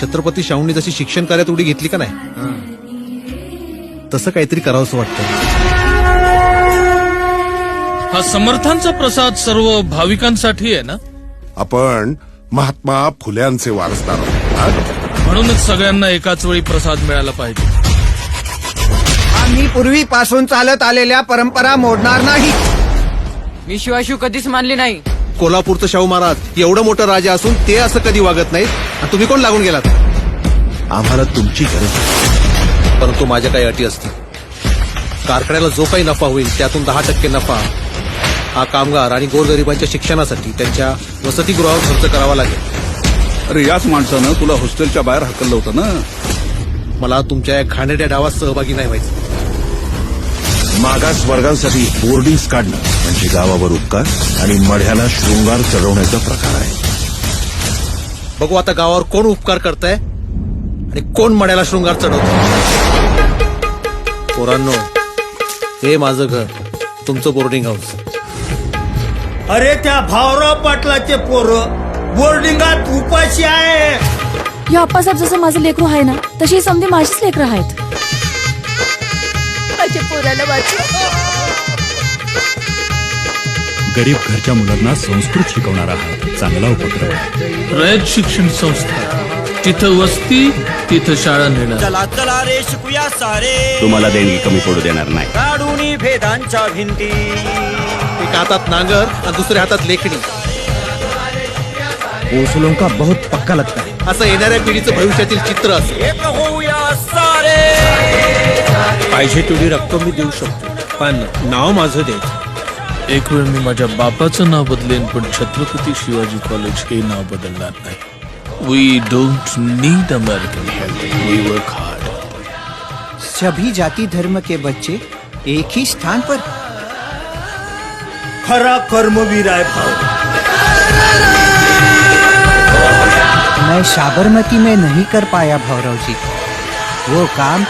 छत्रपती शाहूंनी जशी शिक्षण कार्यात उडी घेतली का नाही? तसं काहीतरी करावंसं वाटतं हा समर्थांचा प्रसाद सर्व भाविकांसाठी आहे ना? आपण महात्मा फुल्यांचे वारसदार आहोत. हा? म्हणूनच सगळ्यांना एकाच वेळी प्रसाद मिळाला पाहिजे. आम्ही पूर्वीपासून चालत आलेल्या परंपरा मोडणार नाही. मी शिवाशिव कधीच मानली नाही. कोल्हापूरचं शाहू महाराज एवढं मोठं राजा असून ते असं कधी वागत नाहीत. आणि तुम्ही कोण लागून गेलात? आम्हाला तुमची गरज आहे. परंतु माझ्या काही अटी असतील. कारखान्याला जो काही नफा होईल त्यातून दहा टक्के नफा हा कामगार आणि गोरगरिबांच्या शिक्षणासाठी त्यांच्या वसतिगृहावर खर्च करावा लागेल. अरे याच माणसानं तुला हॉस्टेलच्या बाहेर हकललं होतं ना? मला तुमच्या या घाणेरड्या डावात सहभागी नाही व्हायचं. मागास वर्गांसाठी बोर्डिंग्स काढणं म्हणजे गावावर उपकार आणि मढ्याला शृंगार चढवण्याचा प्रकार आहे. बघू आता गावावर कोण उपकार करताय आणि कोण मड्याला शृंगार चढवत पोरांनो हे माझं घर. तुमचं बोर्डिंग हाऊस अरे त्या भावराव पाटलाचे पोरं बोर्डिंगात उपाशी आहे. या आप्पासाहेब जसं माझं लेकरू आहे ना तशी समधी माझीच लेकरं आहेत. माझ्या पोराला वाचवा. गरीब घरच्या मुलांना संस्कृत शिकवणारा हा चांगला उपक्रम रयत शिक्षण संस्था. तिथं वस्ती तिथं शाळा नेणार. चला चला रे शिकूया सारे. तुम्हाला देणगी कमी पडू देणार नाही. काढून भेदांच्या भिंती. एका हातात नांगर आणि दुसऱ्या हातात लेखणी. ओसलों का बहुत पक्का लगता है. असं येणाऱ्या पिढीचं भविष्यातील चित्र असेल एक पाहिजे तेवढी रक्कम मी देऊ शकतो. पण नाव माझं द्यायचं. एक वेळ मी माझ्या बापाचं नाव बदलेन पण छत्रपती शिवाजी कॉलेज हे नाव बदलणार नाही. We don't need American help we work hard सभी जाति धर्म के बच्चे एक ही स्थान पर खरा कर्मवीर आहे भाऊ मैं साबरमती में नहीं कर पाया भौरव जी वो काम